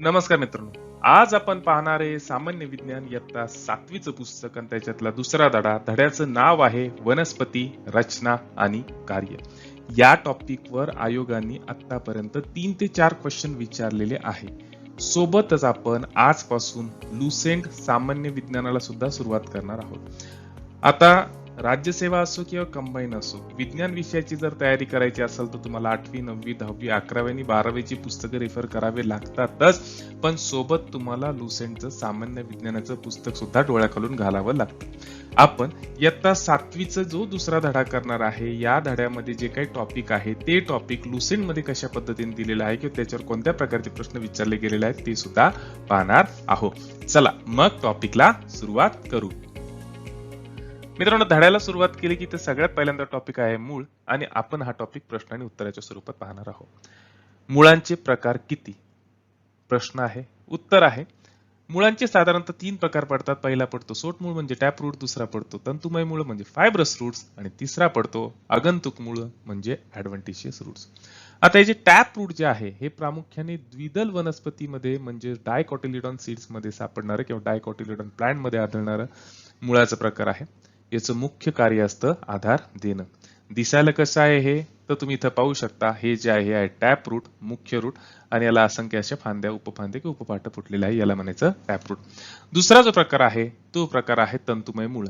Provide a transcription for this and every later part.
नमस्कार मित्रांनो. आज आपण पाहणार आहे सामान्य विज्ञान इयत्ता सातवीचं पुस्तक आणि त्याच्यातला दुसरा धडा. धड्याचं नाव आहे वनस्पती रचना आणि कार्य. या टॉपिकवर आयोगाने आतापर्यंत तीन ते चार क्वेश्चन विचारलेले आहे. सोबतच आपण आजपासून लुसेंट सामान्य विज्ञानाला सुद्धा सुरुवात करणार आहोत. आता राज्यसेवा असो किंवा कंबाईन असो विज्ञान विषयाची जर तयारी करायची असेल तर तुम्हाला आठवी नववी दहावी अकरावी आणि बारावीची पुस्तकं रेफर करावे लागतातच. पण सोबत तुम्हाला लुसेंटचं सामान्य विज्ञानाचं पुस्तक सुद्धा डोळ्याखालून घालावं लागतं. आपण इयत्ता सातवीचा जो दुसरा धडा करणार आहे या धड्यामध्ये जे काही टॉपिक आहे ते टॉपिक लुसेंटमध्ये कशा पद्धतीने दिलेलं आहे किंवा त्याच्यावर कोणत्या प्रकारचे प्रश्न विचारले गेलेले आहेत ते सुद्धा पाहणार आहोत. चला मग टॉपिकला सुरुवात करू. मित्रांनो धड्याला सुरुवात केली की ते सगळ्यात पहिल्यांदा टॉपिक आहे मूळ आणि आपण हा टॉपिक प्रश्न आणि उत्तराच्या स्वरूपात पाहणार आहोत. मुळांचे प्रकार किती? प्रश्न आहे उत्तर आहे. मुळांचे साधारणतः तीन प्रकार पडतात. पहिला पडतो सोटमूळ म्हणजे टॅप रूट दुसरा पडतो तंतुमय मूळ म्हणजे फायब्रस रूट्स आणि तिसरा पडतो आगंतुक मूळ म्हणजे ऍडव्हन्टिशियस रूट्स आता हे जे टॅप रूट जे आहे हे प्रामुख्याने द्विदल वनस्पतीमध्ये म्हणजे डायकॉटिलिडॉन सीड्समध्ये सापडणारं किंवा डायकॉटिलिडॉन प्लांटमध्ये आढळणारं मुळाचा प्रकार आहे. याचं मुख्य कार्य असतं आधार देणं. दिसायला कसं आहे हे तर तुम्ही इथं पाहू शकता. हे जे आहे आहे टॅप रूट मुख्य रूट आणि याला असंख्य अशा फांद्या उपफांद्या किंवा उपपाट फुटलेल्या आहे. याला म्हणायचं टॅप रूट. दुसरा जो प्रकार आहे तो प्रकार आहे तंतुमय मुळ.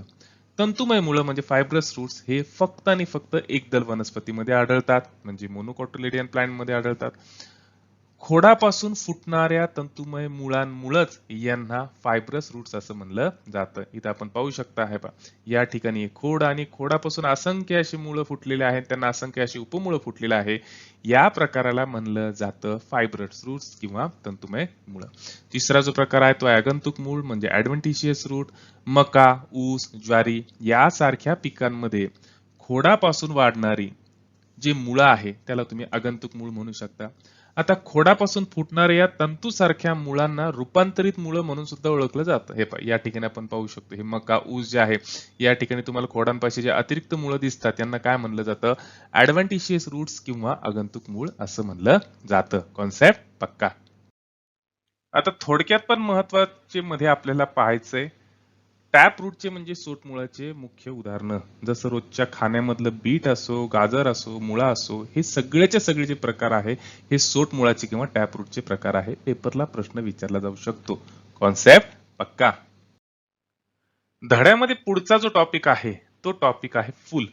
तंतुमय मुळ म्हणजे फायब्रस रूट्स हे फक्त आणि फक्त एकदल वनस्पतीमध्ये आढळतात. म्हणजे मोनोकॉटोलिडियन प्लांटमध्ये आढळतात. खोडापासून फुटणाऱ्या तंतुमय मुळांमुळेच यांना फायब्रस रूट्स असं म्हणलं जातं. इथं आपण पाहू शकता आहे पा या ठिकाणी खोड आणि खोडापासून असंख्य अशी मुळं फुटलेले आहेत त्यांना असंख्य अशी उपमुळं फुटलेली आहे. या प्रकाराला म्हणलं जातं फायब्रस रूट्स किंवा तंतुमय मुळं. तिसरा जो प्रकार आहे तो आगंतुक मूळ म्हणजे ऍडव्हन्टिशियस रूट मका ऊस ज्वारी यासारख्या पिकांमध्ये खोडापासून वाढणारी जी मुळं आहे त्याला तुम्ही आगंतुक मूळ म्हणू शकता. आता खोडापासून फुटणाऱ्या या तंतूसारख्या मुळांना रूपांतरित मुळं म्हणून सुद्धा ओळखलं जातं. हे या ठिकाणी आपण पाहू शकतो हे मका ऊस जे आहे या ठिकाणी तुम्हाला खोडांपाशी जे अतिरिक्त मुळं दिसतात त्यांना काय म्हणलं जातं? ऍडव्हान्टिशियस रूट्स किंवा आगंतुक मूळ असं म्हणलं जातं. कॉन्सेप्ट पक्का. आता थोडक्यात पण महत्त्वाचे मध्ये आपल्याला पाहायचंय टॅप रूटचे म्हणजे सोटमुळाचे मुख्य उदाहरणं. जसं रोजच्या खाण्यामधलं बीट असो गाजर असो मुळा असो हे सगळ्याचे सगळे जे प्रकार आहे. हे सोटमुळाचे किंवा टॅप रूटचे प्रकार आहे. पेपरला प्रश्न विचारला जाऊ शकतो. कॉन्सेप्ट पक्का. धड्यामध्ये पुढचा जो टॉपिक आहे तो टॉपिक आहे फुल.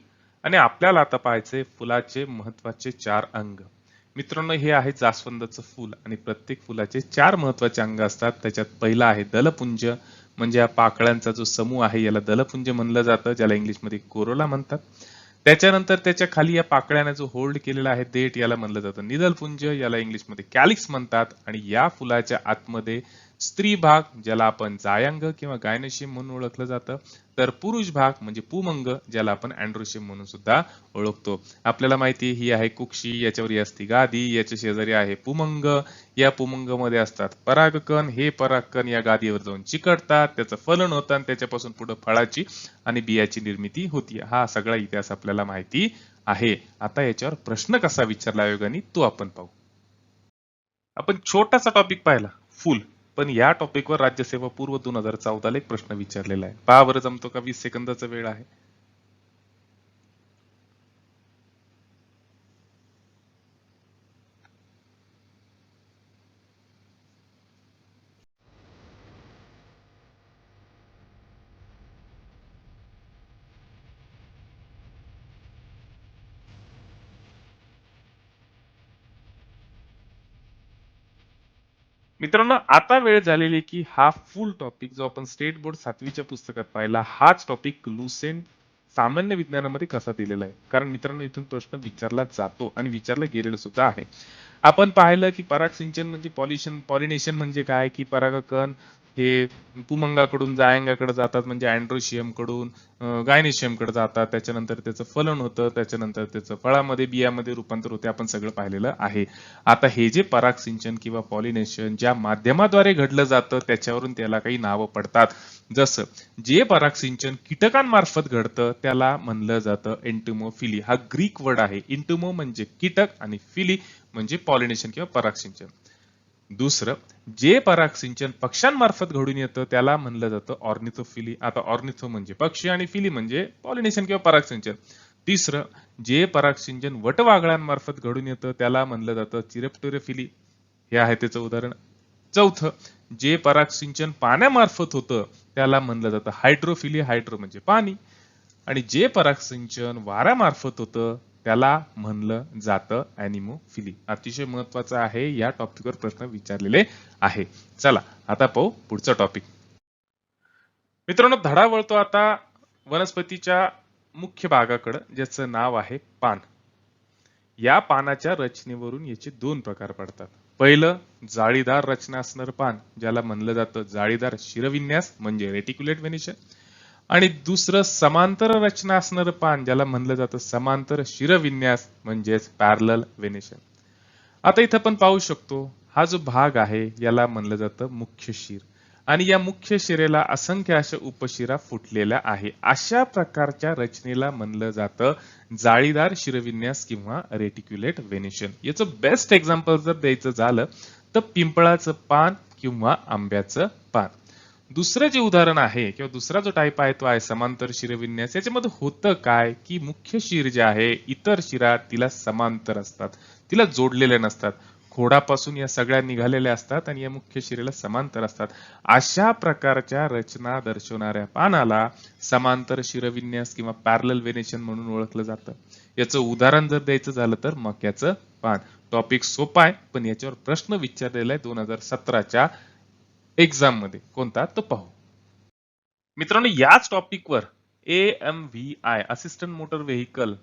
आणि आपल्याला आता पाहायचे फुलाचे महत्त्वाचे चार अंग. मित्रांनो हे आहे जास्वंदाचं फुल आणि प्रत्येक फुलाचे चार महत्त्वाचे अंग असतात. त्याच्यात पहिला आहे दलपुंज म्हणजे या पाकळ्यांचा जो समूह आहे याला दलपुंज म्हणलं जातं ज्याला इंग्लिशमध्ये कोरोला म्हणतात. त्याच्यानंतर त्याच्याखाली या पाकळ्याने जो होल्ड केलेला आहे देठ याला म्हणलं जातं. निदलपुंज याला इंग्लिशमध्ये कॅलिक्स म्हणतात. आणि या फुलाच्या आतमध्ये स्त्री भाग ज्याला आपण जायांग किंवा गायनशियम म्हणून ओळखलं जातं. तर पुरुष भाग म्हणजे पुमंग ज्याला आपण अँड्रोशियम म्हणून सुद्धा ओळखतो. आपल्याला माहिती ही आहे कुक्षी याच्यावर ही असते गादी याच्या शेजारी आहे पुमंग. या पुमंगमध्ये असतात परागकण. हे परागकण या गादीवर जाऊन चिकटतात त्याचं फलन होतं आणि त्याच्यापासून पुढे फळाची आणि बियाची निर्मिती होती. हा सगळा इतिहास आपल्याला माहिती आहे. आता याच्यावर प्रश्न कसा विचारला आयोगाने तो आपण पाहू. आपण छोटासा टॉपिक पाहिला फुल. पण या टॉपिकवर राज्यसेवा पूर्व दोन हजार चौदाला एक प्रश्न विचारलेला आहे. पहा बरं जमतो का? वीस सेकंदाचा वेळ आहे. मित्रांनो आता वेळ झालेली की हा फुल टॉपिक जो आपण स्टेट बोर्ड सातवीच्या पुस्तकात पाहिला हाच टॉपिक लुसेंट सामान्य विज्ञानामध्ये कसा दिलेला आहे? कारण मित्रांनो इथून प्रश्न विचारला जातो आणि विचारला गेलेला सुद्धा आहे. आपण पाहिलं की पराग सिंचन म्हणजे पॉलिशन पॉलिनेशन म्हणजे काय की परागकण हे पुमंगाकडून जायंगाकडे जातात म्हणजे अँड्रोशियमकडून गायनेशियम जातात. त्याच्यानंतर त्याचं फलन होतं त्याच्यानंतर त्याचं फळामध्ये बियामध्ये रूपांतर होते. आपण सगळं पाहिलेलं आहे. आता हे जे पराग सिंचन किंवा पॉलिनेशन ज्या माध्यमाद्वारे घडलं जातं त्याच्यावरून त्याला काही नावं पडतात. जसं जे पराग सिंचन कीटकांमार्फत घडतं त्याला म्हणलं जातं एंटुमोफिली. हा ग्रीक वर्ड आहे. इंटुमो म्हणजे कीटक आणि फिली म्हणजे पॉलिनेशन किंवा पराग सिंचन. दुसरं जे पराग सिंचन पक्ष्यांमार्फत घडून येतं त्याला म्हणलं जातं ऑर्निथोफिली. आता ऑर्निथो म्हणजे पक्षी आणि फिली म्हणजे पॉलिनेशन किंवा पराग सिंचन तिसरं जे पराग सिंचन वटवागळांमार्फत घडून येतं त्याला म्हणलं जातं चिरेप्टोरेफिली. हे आहे त्याचं उदाहरण. चौथं जे पराग सिंचन पाण्यामार्फत होतं त्याला म्हणलं जातं हायड्रोफिली हायड्रो म्हणजे पाणी. आणि जे पराग सिंचन वाऱ्यामार्फत होतं त्याला म्हणलं जातं अॅनिमोफिली अतिशय महत्वाचं आहे या टॉपिकवर प्रश्न विचारलेले आहे. चला आता पाहू पुढचा टॉपिक. मित्रांनो धडा वळतो आता वनस्पतीच्या मुख्य भागाकडं ज्याचं नाव आहे पान. या पानाच्या रचनेवरून याचे दोन प्रकार पडतात. पहिलं जाळीदार रचना असणारं पान ज्याला म्हणलं जातं जाळीदार शिरविन्यास म्हणजे रेटिक्युलेट व्हेनेशन आणि दुसरं समांतर रचना असणारं पान ज्याला म्हणलं जातं समांतर शिरविन्यास म्हणजेच पॅरल वेनेशन आता इथं आपण पाहू शकतो हा जो भाग आहे याला म्हणलं जातं मुख्य शिर. आणि या मुख्य शिरेला असंख्य अशा उपशिरा फुटलेल्या आहे. अशा प्रकारच्या रचनेला म्हणलं जातं जाळीदार शिरविन्यास किंवा रेटिक्युलेट वेनेशन याचं बेस्ट एक्झाम्पल जर द्यायचं झालं तर पिंपळाचं पान किंवा आंब्याचं दुसरं जे उदाहरण आहे किंवा दुसरा जो टाईप आहे तो आहे समांतर शिरविन्यास. याच्यामध्ये होतं काय की मुख्य शिर जे आहे इतर शिरा तिला समांतर असतात. तिला जोडलेले नसतात. खोडापासून या सगळ्या निघालेल्या असतात आणि या मुख्य शिरेला समांतर असतात. अशा प्रकारच्या रचना दर्शवणाऱ्या पानाला समांतर शिरविन्यास किंवा पॅरल वेनेशन म्हणून ओळखलं जातं. याचं उदाहरण जर द्यायचं झालं तर मक्याचं पान. टॉपिक सोपा आहे पण याच्यावर प्रश्न विचारलेला आहे दोन हजार सतराच्या एक्झाममध्ये कोणता? तो पाहू. मित्रांनो याच टॉपिकवर A M V I assistant motor vehicle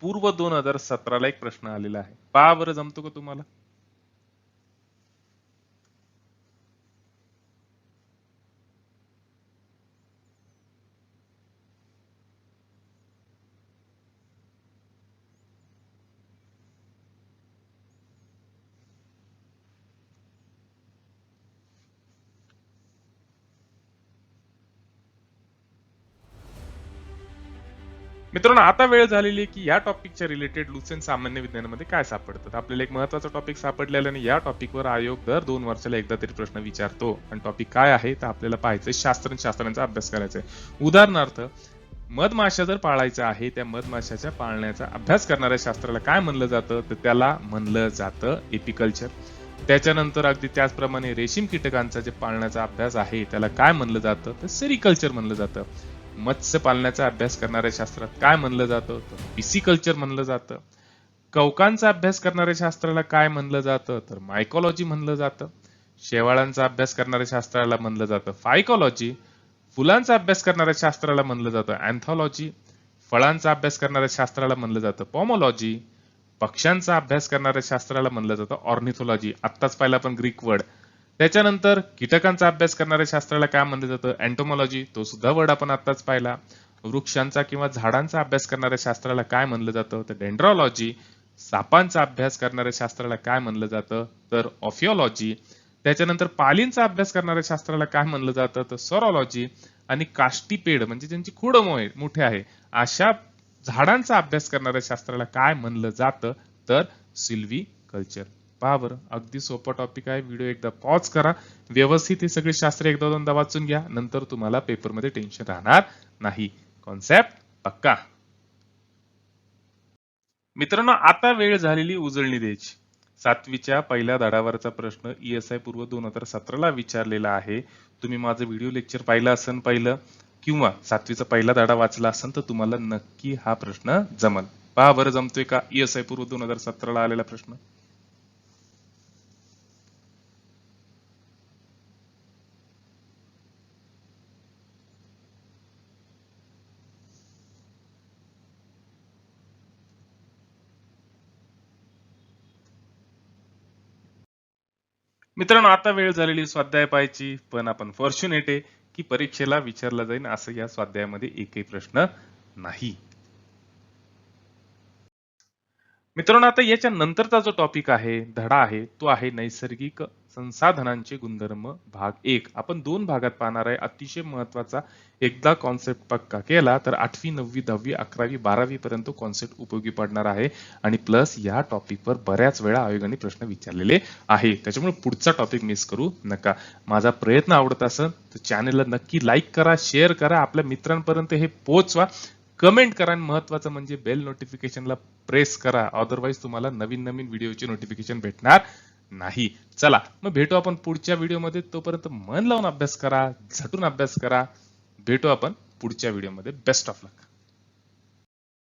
पूर्व दोन हजार सतराला एक प्रश्न आलेला आहे. पहा बरं जमतो का तुम्हाला? मित्रांनो आता वेळ झालेली आहे की या टॉपिकच्या रिलेटेड लुसेन सामान्य विज्ञानामध्ये काय सापडतात. आपल्याला एक महत्त्वाचा टॉपिक सापडलेला आणि या टॉपिकवर आयोग दर दोन वर्षाला एकदा तरी प्रश्न विचारतो. आणि टॉपिक काय आहे तर आपल्याला पाहायचं शास्त्र शास्त्रांचा अभ्यास करायचा आहे. उदाहरणार्थ मधमाशा जर पाळायचा आहे त्या मधमाशाच्या पाळण्याचा अभ्यास करणाऱ्या शास्त्राला काय म्हणलं जातं? तर त्याला म्हणलं जातं एपिकल्चर त्याच्यानंतर अगदी त्याचप्रमाणे रेशीम कीटकांचा जे पाळण्याचा अभ्यास आहे त्याला काय म्हणलं जातं? तर सेरिकल्चर म्हणलं जातं. मत्स्य पालनाचा अभ्यास करणाऱ्या शास्त्रात काय म्हणलं जातं? तर पिसिकल्चर म्हणलं जातं. कवकांचा अभ्यास करणाऱ्या शास्त्राला काय म्हणलं जातं? तर मायकॉलॉजी म्हणलं जातं. शेवाळांचा अभ्यास करणाऱ्या शास्त्राला म्हणलं जातं. फायकॉलॉजी फुलांचा अभ्यास करणाऱ्या शास्त्राला म्हणलं जातं. अँथॉलॉजी फळांचा अभ्यास करणाऱ्या शास्त्राला म्हणलं जातं. पॉमॉलॉजी पक्ष्यांचा अभ्यास करणाऱ्या शास्त्राला म्हणलं जातं. ऑर्निथोलॉजी आत्ताच पाहिलं आपण ग्रीक वर्ड त्याच्यानंतर कीटकांचा अभ्यास करणाऱ्या शास्त्राला काय म्हणलं जातं. अँटोमॉलॉजी तो सुद्धा वर्ड आपण आत्ताच पाहिला. वृक्षांचा किंवा झाडांचा अभ्यास करणाऱ्या शास्त्राला काय म्हणलं जातं? तर डेंड्रॉलॉजी सापांचा अभ्यास करणाऱ्या शास्त्राला काय म्हणलं जातं? तर ऑफिओलॉजी त्याच्यानंतर पालींचा अभ्यास करणाऱ्या शास्त्राला काय म्हणलं जातं? तर सॉरॉलॉजी आणि काष्टीपेड म्हणजे ज्यांची खुड मोठे आहे अशा झाडांचा अभ्यास करणाऱ्या शास्त्राला काय म्हणलं जातं? तर सिल्वी कल्चर पहा बरं. अगदी सोपा टॉपिक आहे. व्हिडिओ एकदा पॉज करा. व्यवस्थित हे सगळे शास्त्र एकदा दोनदा वाचून घ्या. नंतर तुम्हाला पेपरमध्ये टेन्शन राहणार नाही. कॉन्सेप्ट पक्का. मित्रांनो आता वेळ झालेली उजळणी द्यायची. सातवीच्या पहिल्या धडावरचा प्रश्न ईएसआय पूर्व दोन हजार सतराला विचारलेला आहे. तुम्ही माझं व्हिडिओ लेक्चर पाहिलं असन पहिलं किंवा सातवीचा पहिला धडा वाचला असेल तर तुम्हाला नक्की हा प्रश्न जमल. पहा बरं जमतोय का? ईएसआय पूर्व दोन हजार सतराला आलेला प्रश्न. मित्रांनो आता वेळ झालेली स्वाध्याय पाहायची पण आपण फॉर्च्युनेट आहे की परीक्षेला विचारला जाईल असं या स्वाध्यायामध्ये एकही प्रश्न नाही. मित्रांनो आता याच्या नंतरचा जो टॉपिक आहे धडा आहे तो आहे नैसर्गिक संसाधनांचे गुणधर्म भाग एक. आपण दोन भागात पाहणार आहे. अतिशय महत्त्वाचा एकदा कॉन्सेप्ट पक्का केला तर आठवी नववी दहावी अकरावी बारावी पर्यंत कॉन्सेप्ट उपयोगी पडणार आहे. आणि प्लस या टॉपिकवर बऱ्याच वेळा आयोगाने प्रश्न विचारलेले आहे. त्याच्यामुळे पुढचा टॉपिक मिस करू नका. माझा प्रयत्न आवडत असेल तर चॅनेलला नक्की लाईक करा शेअर करा. आपल्या मित्रांपर्यंत हे पोहोचवा. कमेंट करा आणि महत्वाचं म्हणजे बेल नोटिफिकेशनला प्रेस करा. अदरवाईज तुम्हाला नवीन नवीन व्हिडिओचे नोटिफिकेशन भेटणार नाही. चला मग भेटू आपण पुढच्या व्हिडिओमध्ये. तोपर्यंत मन लावून अभ्यास करा झटून अभ्यास करा. भेटू आपण पुढच्या व्हिडिओमध्ये. Best of luck